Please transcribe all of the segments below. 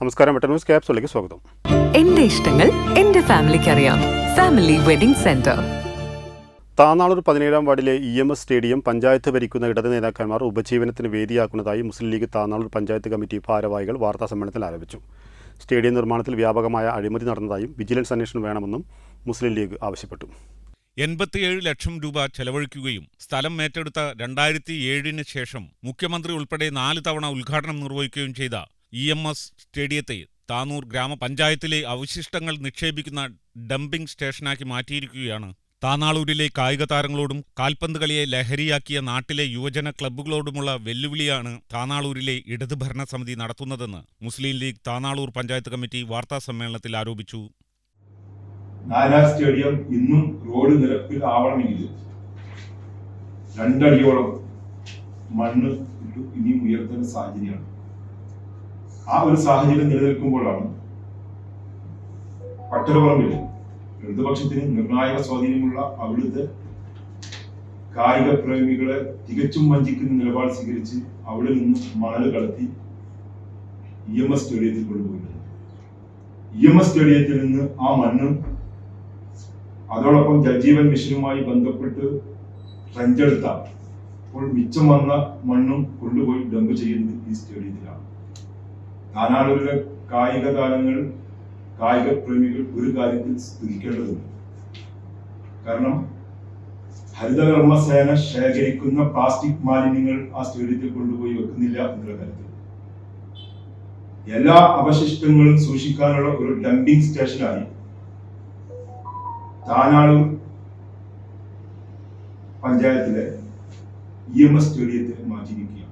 നമസ്കാരം വെട്ട ന്യൂസ് ക്യാപ്സിലേക്ക് സ്വാഗതം. എന്റെ ഇഷ്ടങ്ങൾ എന്റെ ഫാമിലിക്ക് അറിയാം ഫാമിലി വെഡിംഗ് സെന്റർ. താനാളൂർ പതിനേഴാം വാർഡിലെ E M S stadium panchayat ഭരിക്കുന്ന ഇടത് നേതാക്കന്മാർ ഉപജീവനത്തിന് വേദിയാക്കുന്നതായി മുസ്ലിം ലീഗ് താനാളൂർ പഞ്ചായത്ത് കമ്മിറ്റി ഭാരവാഹികൾ വാർത്താ സമ്മേളനത്തിൽ ആരോപിച്ചു സ്റ്റേഡിയം നിർമ്മാണത്തിൽ വ്യാപകമായ അഴിമതി നടന്നതായും വിജിലൻസ് അന്വേഷണം വേണമെന്നും മുസ്ലിം ലീഗ് ആവശ്യപ്പെട്ടു. എൺപത്തിയേഴ് ലക്ഷം രൂപ ചെലവഴിക്കുകയും സ്ഥലം ഏറ്റെടുത്ത രണ്ടായിരത്തി ഏഴിന് ശേഷം മുഖ്യമന്ത്രി ഉൾപ്പെടെ നാല് തവണ ഉദ്ഘാടനം നിർവഹിക്കുകയും ചെയ്ത ഇ എം എസ് സ്റ്റേഡിയത്തെ താനൂർ ഗ്രാമപഞ്ചായത്തിലെ അവശിഷ്ടങ്ങൾ നിക്ഷേപിക്കുന്ന ഡംപിംഗ് സ്റ്റേഷനാക്കി മാറ്റിയിരിക്കുകയാണ്. താനാളൂരിലെ കായിക താരങ്ങളോടും കാൽപന്ത് കളിയെ ലഹരിയാക്കിയ നാട്ടിലെ യുവജന ക്ലബ്ബുകളോടുമുള്ള വെല്ലുവിളിയാണ് താനാളൂരിലെ ഇടത് ഭരണസമിതി നടത്തുന്നതെന്ന് മുസ്ലിം ലീഗ് താനാളൂർ പഞ്ചായത്ത് കമ്മിറ്റി വാർത്താ സമ്മേളനത്തിൽ ആരോപിച്ചു. നാരാ സ്റ്റേഡിയം ഇന്നും റോഡ് നിരപ്പിൽ ആവണമെങ്കിൽ രണ്ടടിയോളം മണ്ണ് ഇനിയും ഉയർത്തേണ്ട സാഹചര്യമാണ്. ആ ഒരു സാഹചര്യം നിലനിൽക്കുമ്പോഴാണ് പട്ടരപറമ്പിൽ ഇടതുപക്ഷത്തിന് നിർണായക സ്വാധീനമുള്ള അവിടുത്തെ കായിക പ്രേമികളെ തികച്ചും വഞ്ചിക്കുന്ന നിലപാട് സ്വീകരിച്ച് അവിടെ നിന്ന് മണൽ കടത്തി ഇ എം എസ് സ്റ്റേഡിയത്തിൽ കൊണ്ടുപോയിട്ടുണ്ട്. ഇ എം എസ് സ്റ്റേഡിയത്തിൽ നിന്ന് ആ മണ്ണും അതോടൊപ്പം ജൽജീവൻ മിഷനുമായി ബന്ധപ്പെട്ട് ട്രഞ്ചെടുത്ത അപ്പോൾ മിച്ചം വന്ന മണ്ണും കൊണ്ടുപോയി ഡംപ് ചെയ്യുന്നത് ഈ സ്റ്റേഡിയത്തിലാണ്. താനാളൂരിലെ കായിക താരങ്ങൾ കായിക പ്രേമികൾ ഒരു കാര്യത്തിൽ സ്തുതിക്കേണ്ടതുണ്ട് കാരണം ഹരിതകർമ്മ സേന ശേഖരിക്കുന്ന പ്ലാസ്റ്റിക് മാലിന്യങ്ങൾ ആ സ്റ്റേഡിയത്തിൽ കൊണ്ടുപോയി വെക്കുന്നില്ല എന്നുള്ള കാര്യത്തിൽ എല്ലാ അവശിഷ്ടങ്ങളും സൂക്ഷിക്കാനുള്ള ഒരു ഡംപിംഗ് സ്റ്റേഷനായി താനാളൂർ പഞ്ചായത്തിലെ ഇ എം എസ് സ്റ്റേഡിയത്തെ മാറ്റിയിരിക്കുകയാണ്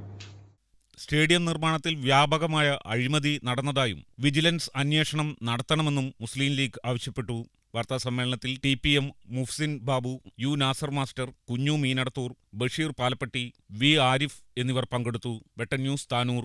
സ്റ്റേഡിയം നിർമ്മാണത്തിൽ വ്യാപകമായ അഴിമതി നടന്നതായും വിജിലൻസ് അന്വേഷണം നടത്തണമെന്നും മുസ്ലിം ലീഗ് ആവശ്യപ്പെട്ടു. വാർത്താ സമ്മേളനത്തിൽ T P M Mufsin Babu U Nasar master Kunju Meenadathur Basheer Palappetty V Arif എന്നിവർ പങ്കെടുത്തു. Vettan news Tanur.